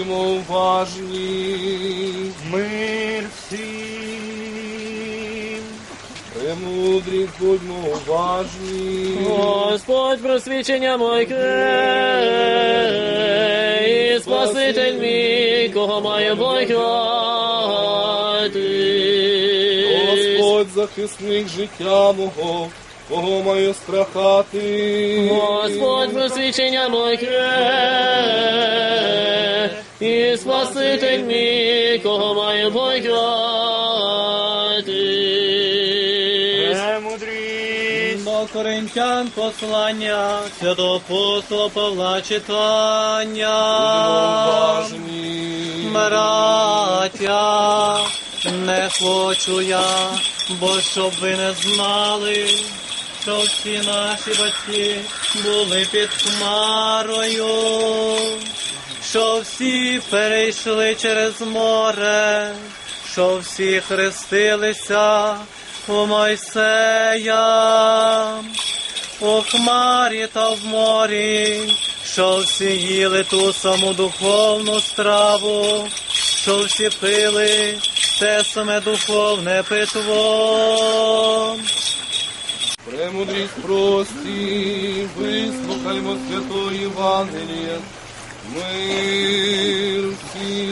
будьмо уважні. Мир всім. Премудрість, будьмо уважні. Господь просвічення моє, і Спаситель мій, кого має бойкати. Господь захисник життя мого, кого маю страхати. Господь просвічення моє, і Спаситель мій, кого має бойкати. Премудрість. До Коринтян послання святого апостола Павла читання. Братя, не хочу я, бо щоб ви не знали, що всі наші батьки були під хмарою, що всі перейшли через море, що всі хрестилися у Мойсея, у хмарі та в морі, що всі їли ту саму духовну страву, що всі пили те саме духовне питво. Премудрість прості, вислухаймо святої Євангелія. Мир всім.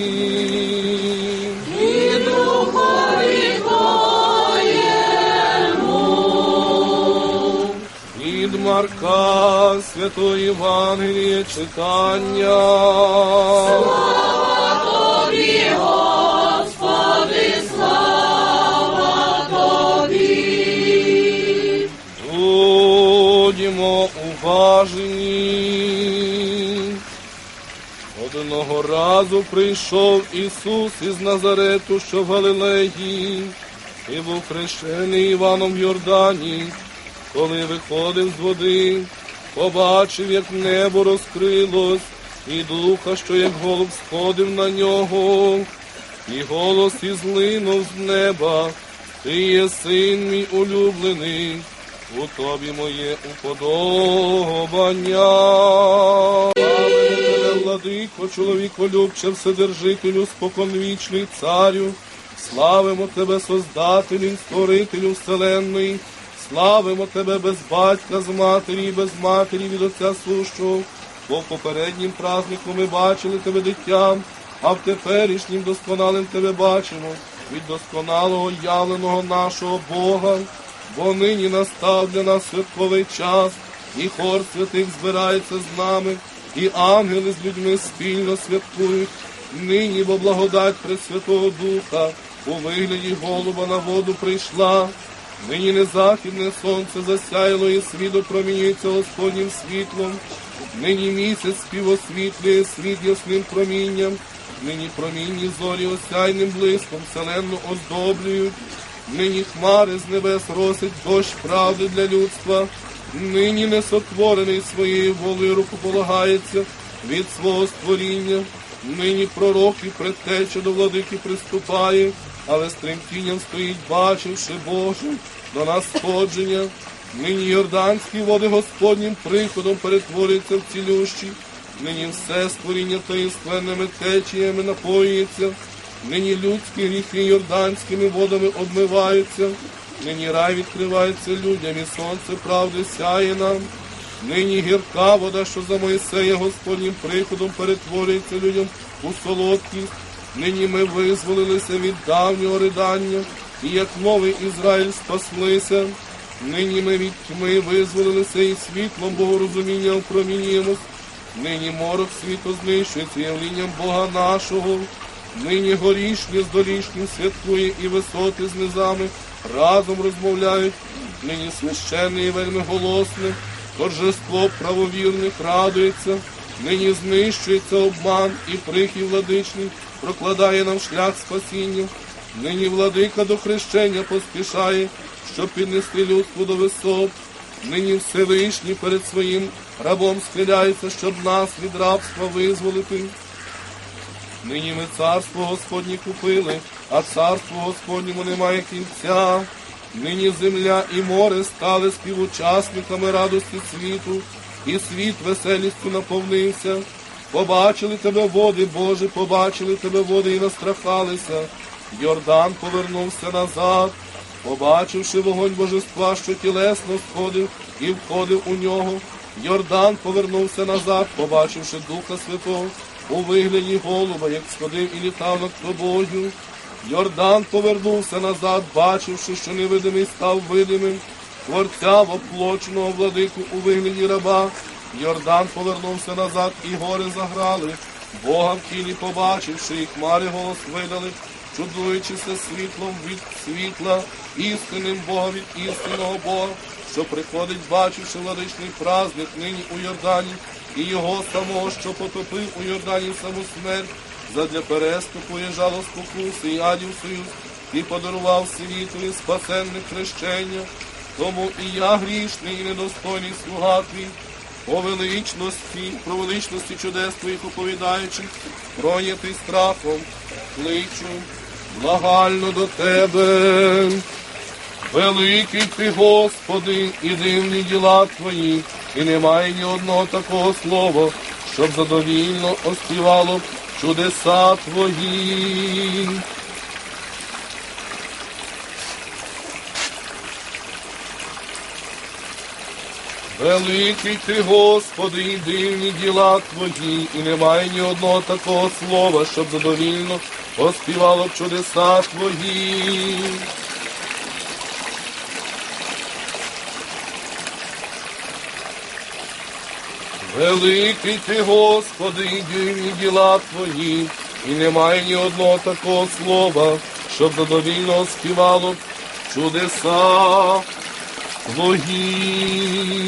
Від Марка Святої Євангеліє читання. Будьмо Одного разу прийшов Ісус із Назарету, що в Галилеї, і був хрещений Іваном в Йордані. Коли виходив з води, побачив, як небо розкрилось, і духа, що як голуб сходив на нього, і голос ізлинув з неба. Ти є син мій улюблений, у тобі моє уподобання. Владико, чоловіколюбче, вседержителю, споконвічний царю. Славимо тебе, Создателю, створителю вселенної. Славимо тебе без батька з матері, без матері від Отця сущого. Бо попереднім празднику ми бачили тебе дитям, а в теперішнім досконалим тебе бачимо від досконалого явленого нашого Бога, бо нині настав для нас святковий час, і хор святих збирається з нами, і ангели з людьми спільно святкують. Нині бо благодать Пресвятого Духа у вигляді голуба на воду прийшла. Нині не західне сонце засяяло і світ опромінюється Господнім світлом. Нині місяць співосвітлює світ ясним промінням. Нині промінні зорі осяйним блиском вселенну оздоблюють. Нині хмари з небес росить дощ правди для людства. Нині несотворений своєю волею руку полагається від свого створіння. Нині пророк і предтеча до владики приступає, але з тремтінням стоїть, бачивши Боже, до нас сходження. Нині йорданські води Господнім приходом перетворюються в цілющі. Нині все створіння таїнственними течіями напоюється. Нині людські гріхи йорданськими водами обмиваються. Нині рай відкривається людям, і сонце правди сяє нам. Нині гірка вода, що за Моїсея Господнім приходом перетворюється людям у солодкість. Нині ми визволилися від давнього ридання, і як новий Ізраїль спаслися. Нині ми від тьми визволилися і світлом Богорозуміння опромінюємось. Нині морок світу знищується явлінням Бога нашого. Нині горішні з долішнім святкує і висоти з низами разом розмовляють. Нині священне і вельми голосне, торжество правовірних радується. Нині знищується обман і прихів владичний, прокладає нам шлях спасіння. Нині владика до хрещення поспішає, щоб піднести людство до висот. Нині Всевишній перед своїм рабом схиляється, щоб нас від рабства визволити. Нині ми царство Господнє купили, а царство Господньому немає кінця. Нині земля і море стали співучасниками радості світу, і світ веселістю наповнився. Побачили тебе води, Боже, побачили тебе води і настрахалися. Йордан повернувся назад, побачивши вогонь божества, що тілесно сходив і входив у нього. Йордан повернувся назад, побачивши Духа Святого у вигляді голуба, як сходив і літав над тобою. Йордан повернувся назад, бачивши, що невидимий став видимим, творця воплоченого владику у вигляді раба. Йордан повернувся назад, і гори заграли. Бога в тілі побачивши, і хмари голос видали, чудуючися світлом від світла, істинним Бога від істинного Бога, що приходить, бачивши владичний праздник нині у Йордані, і його самого, що потопив у Йордані саму смерть, задля переступу і жало спокуси і адів союз, і подарував світові спасенне хрещення. Тому і я грішний і недостойний слуга твій, по величності, про величності чудес твоїх оповідаючи, пройнятий страхом, кличу благально до тебе. Великий ти, Господи, і дивні діла твої, і немає ні одного такого слова, щоб задовільно оспівало чудеса твої. Великий ти, Господи, і дивні діла твої, і немає ні одного такого слова, щоб задовільно оспівало чудеса твої. Великий ти, Господи, дивні діла твої, і немає ні одного такого слова, щоб задовільно співало чудеса твої.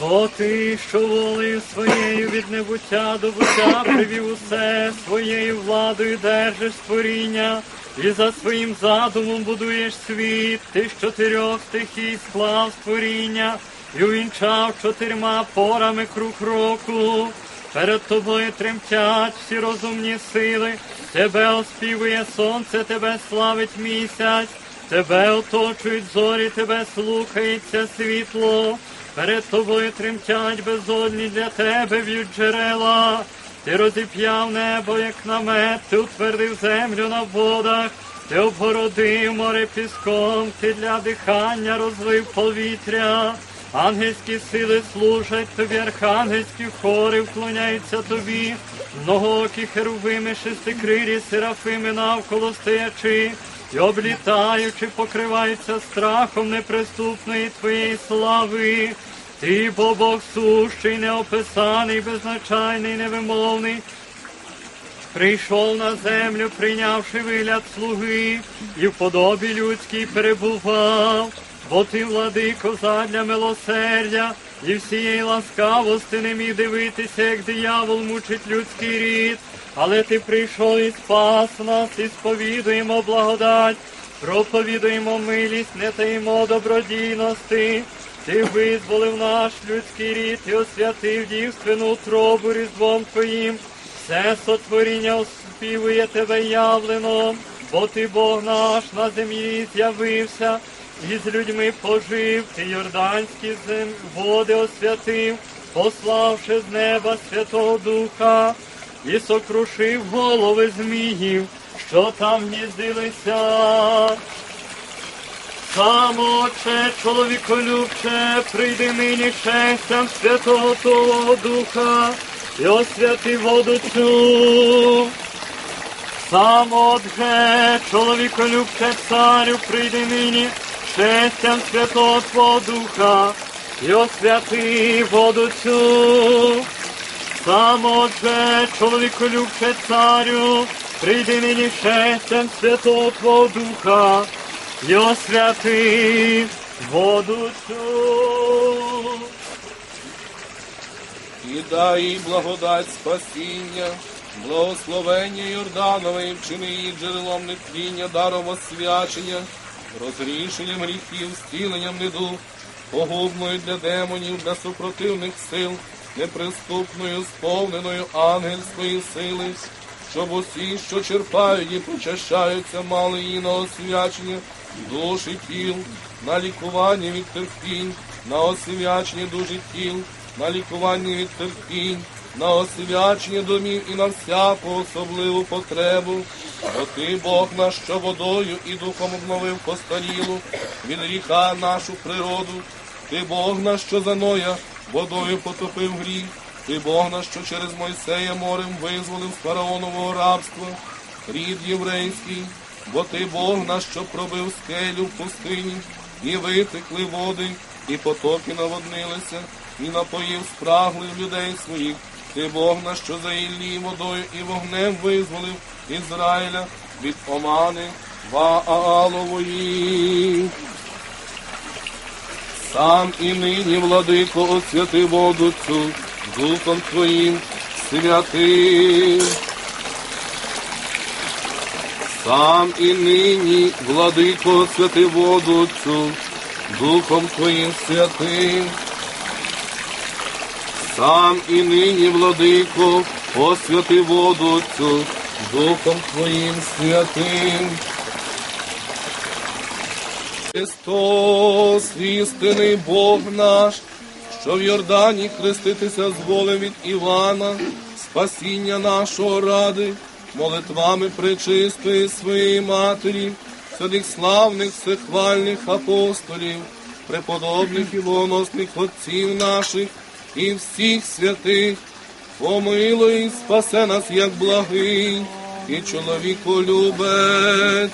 Бо ти, що волею своєю від небуття до буття привів усе своєю владою держиш створіння, і за своїм задумом будуєш світ, ти з чотирьох стихій склав створіння, і увінчав чотирма порами круг року. Перед тобою тремтять всі розумні сили, тебе оспівує сонце, тебе славить місяць, тебе оточують зорі, тебе слухається світло. Перед тобою тремтять безодні для тебе в'ють джерела. Ти розіп'яв небо, як намет, ти утвердив землю на водах, ти обгородив море піском, ти для дихання розлив повітря. Ангельські сили служать тобі, архангельські хори вклоняються тобі, многоокі херувими, шестикрилі, серафими навколо стоячи, і облітаючи, покриваються страхом неприступної твоєї слави. Ти, бо Бог сущий, неописаний, беззначайний, невимовний, прийшов на землю, прийнявши вигляд слуги, і в подобі людській перебував, бо ти, владико, задля милосердя, і всієї ласкавості не міг дивитися, як диявол мучить людський рід, але ти прийшов і спас нас, і сповідуємо благодать, проповідуємо милість, не таїмо добродійності. Ти визволив наш людський рід і освятив дівственну утробу різдвом Твоїм. Все сотворіння оспівує тебе явлено, бо ти Бог наш на землі з'явився, і з людьми пожив, ти Йорданські води освятив, пославши з неба Святого Духа, і сокрушив голови зміїв, що там гніздилися. Самоче, чоловіколюбче, прийди нині шестям Святого Твого Духа і освяти воду цю. Самотже, чоловіколюбче, царю, прийди нині шестям Святого Духа і освяти воду цю. Самотже, чоловіколюбче, царю, прийди нині шестям Святого Духа і освяти воду цю. І дай благодать спасіння, благословення Йорданове, і вчини її джерелом нетління, даром освячення, розрішенням гріхів, зціленням неду, погубною для демонів, для супротивних сил, неприступною, сповненою ангельської сили, щоб усі, що черпають і причащаються, мали її на освячення, душ і тіл, на лікування від терпінь, на освячення дужих тіл, на лікування від терпінь, на освячення домів і на всяку особливу потребу. Бо ти Бог наш, що водою і духом обновив постарілу від гріха нашу природу. Ти Бог наш, що за Ноя водою потопив гріх. Ти Бог наш, що через Мойсея морем визволив з фараонового рабства, рід єврейський, бо ти Бог наш, що пробив скелю в пустині, і витекли води, і потоки наводнилися, і напоїв спраглих людей своїх. Ти Бог наш, що за Іллі водою і вогнем визволив Ізраїля від омани Ваалової. Сам і нині, владико, освяти воду цю духом твоїм святим. Сам і нині, владико, освяти воду цю духом твоїм святим. Сам і нині, владико, освяти воду цю духом твоїм святим. Христос, істинний Бог наш, що в Йордані хреститися зволив від Івана, спасіння нашого ради, молитвами пречистої своєї матері, святих славних всехвальних апостолів, преподобних і богоносних отців наших і всіх святих, помилуй, і спасе нас, як благий, і чоловіколюбець.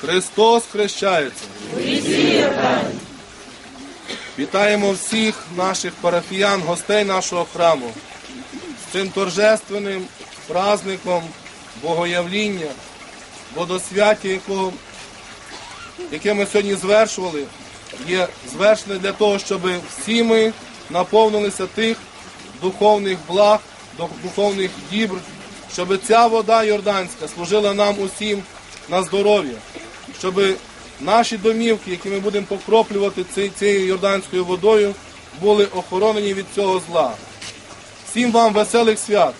Христос хрещається. Вітаємо всіх наших парафіян, гостей нашого храму з цим торжественним праздником Богоявління, водосвяття, якого, яке ми сьогодні звершували, є звершене для того, щоб всі ми наповнилися тих духовних благ, духовних дібр, щоб ця вода Йорданська служила нам усім на здоров'я, щоб наші домівки, які ми будемо покроплювати цією йорданською водою, були охоронені від цього зла. Всім вам веселих свят!